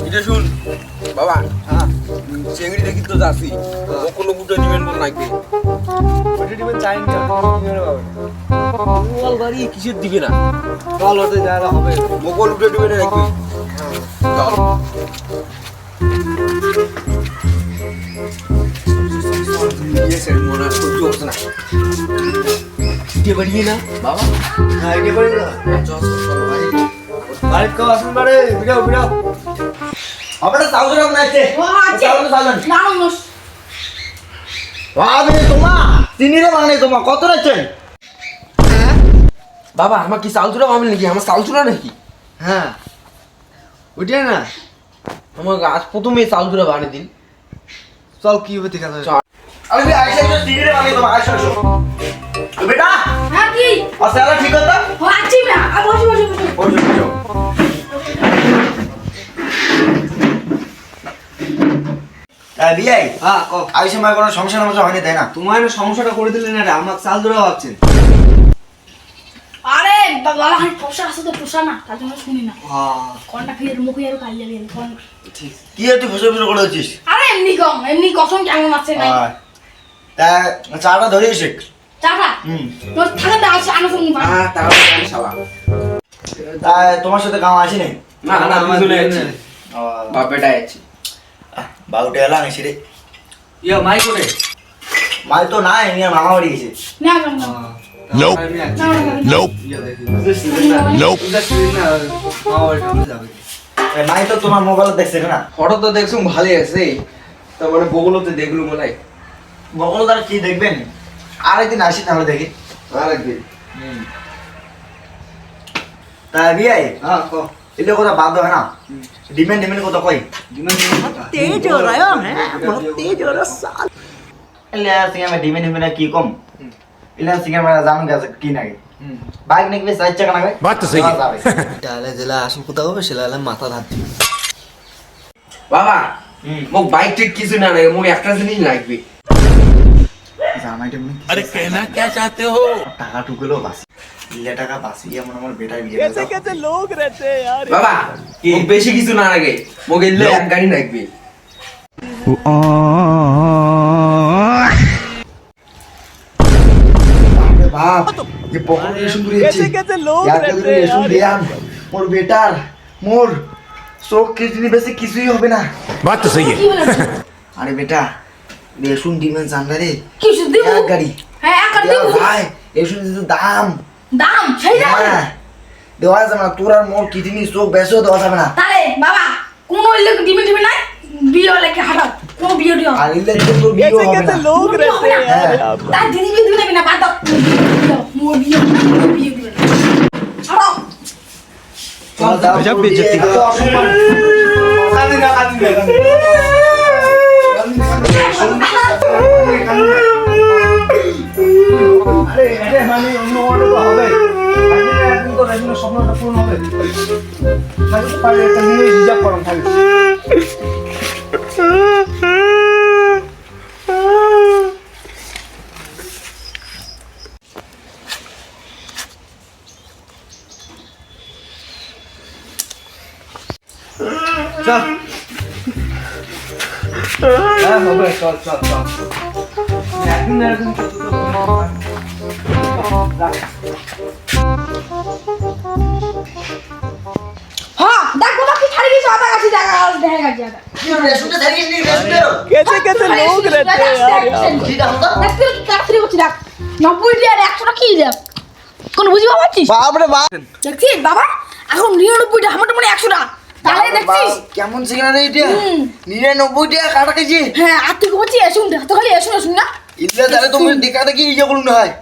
এটা শুন বাবা হ্যাঁ। চেংড়ি দেখি তো যাচ্ছি ও কোনো গুটো নিবেন বল নাকি? ওটা দিবেন চাই না দিবেন বাবা। বাড়ি কিসের দিবে না? চল ওতে যারা হবে। মোবাইল উঠে দিবে না নাকি? মনে সহ্য হচ্ছে না। ছিটে বাড়িয়ে না বাবা। হ্যাঁ বাড়িতে কেউ আসুন বাড়ি বিড়াও বিড়াও আপনার রাম নাইছে আছে নস আবে তোমা চিনিরে মানে তোমা কত রাখছেন? বাবা আমার কি চাল চুরা পাবেন নাকি? আমার চাল চুরা নাকি? হ্যাঁ। ওইটা না। আমার আজ প্রথমে চাল চুরা বানিয়ে দিন। চল কি হবে দেখা যাবে আরে আইসা তো চিনি মানে তোমা আইসা বেটা হ্যাঁ কি? ঠিক কথা? ও আছি না আর বসে বসে। বসে। বিয়াই হ্যাঁ ক আইসা কোনো সমস্যা সমস্যা হয়নি তাই না? তোমার না সমস্যাটা করে দিলে না রে আমার চাল ধরে ভাবছেন আরে বাবা আমি পোষা আছে তো পোষা না তার জন্য শুনি না। হ্যাঁ ফিরে মুখে আর কাল জ্বালিয়ে কোন। ঠিক। কি তুই ফসল ফসল করে দিচ্ছিস আরে এমনি কম এমনি কসম কেমন আছে নাই? তা চাটা ধরে এসে। চাটা? হুম। তোর থাকে দা আছে আমি শুনি হ্যাঁ তাহলে জানি শালা। তা তোমার সাথে কাম আছে না? না আছি। বাবুটা এলাম এসে রে ইয়া মাই করে মাল তো নাই নিয়ে মামা বাড়ি গেছে। না না না। Nope. না না Nope. Nope. মাই তো তোমার মোবাইল দেখছে না? ফটো তো দেখছুম ভালোই আছে। তার মানে বগুলোতে দেখলু মনে বকল তার কি দেখবেন? আর একদিন আসি তাহলে দেখি। আর একদিন তা বিয়াই? হ্যাঁ ক। এলে কথা বাদ হয় না। ডিমেন্ড ডিমেন্ড কথা কই? ডিমেন্ড তেজ হো রায় হ্যাঁ ডিমেন্ড কি কম? এলে সিঙ্গে মে জান গাছে কি না বাইক নাকি বেশ চাকা না বাত তো সহি তাহলে জেলা আসল কথা হবে? সেলালে মাথা ধাত বাবা মোক বাইক ঠিক কিছু না লাগে মোক একটা জিনিস লাগবে। টাকা টুকুলো বাসি। টাকা বাসি এমন লোক বেশি কিছু না লাগে। মোকে এক লোক রেতে রেশন দিয়াম মোর বেটার মোর চোখ বেশি কিছুই হবে না। বাত আরে বেটা রেশন ডিমেন জানলা রে কি শুধু দিব এক গাড়ি হ্যাঁ এক দেওয়া দিব ভাই রেশন দিতে দাম দাম সেই দাম হ্যাঁ দেওয়া যাবে না তোর আর মোর কিডনি চোখ বেশও দেওয়া যাবে না তাহলে বাবা কোন লোক ডিমে ডিমে নাই বিয়ে লেকে হাঁটাও কোন বিয়ে দিও আর ইলে দিলে তোর বিয়ে হবে না লোক রে হ্যাঁ তার দিদি বিয়ে দিবে না বাদ দাও মোর বিয়ে মোর বিয়ে দিবে চল না। রেশনের স্বপ্নটা পূরণ হবে। তাহলে তো পারি, একটা নিয়ে হিসাব করো, তাহলে। চল হ্যাঁ হবে চল চল চল একদিন না একদিন তো তো হ্যাঁ कैसे कैसे लोग रहते हैं यार দেখতে কি কাটতে করছি দেখ নব্বই টাকা একশো টাকা কি দেখ কোন বুঝি পাচ্ছিস বাপরে বাপ দেখছিস বাবা এখন নিরানব্বই টাকা আমার মানে একশো টাকা তাহলে দেখছিস কেমন সিগনাল এটা হুম। নিরানব্বই টাকা কাটা কেজি হ্যাঁ আর তুই বলছি এসুন তো খালি এসুন এসুন না ইল্লে তাহলে তুমি দেখা দেখি ইয়ে করুন না হয়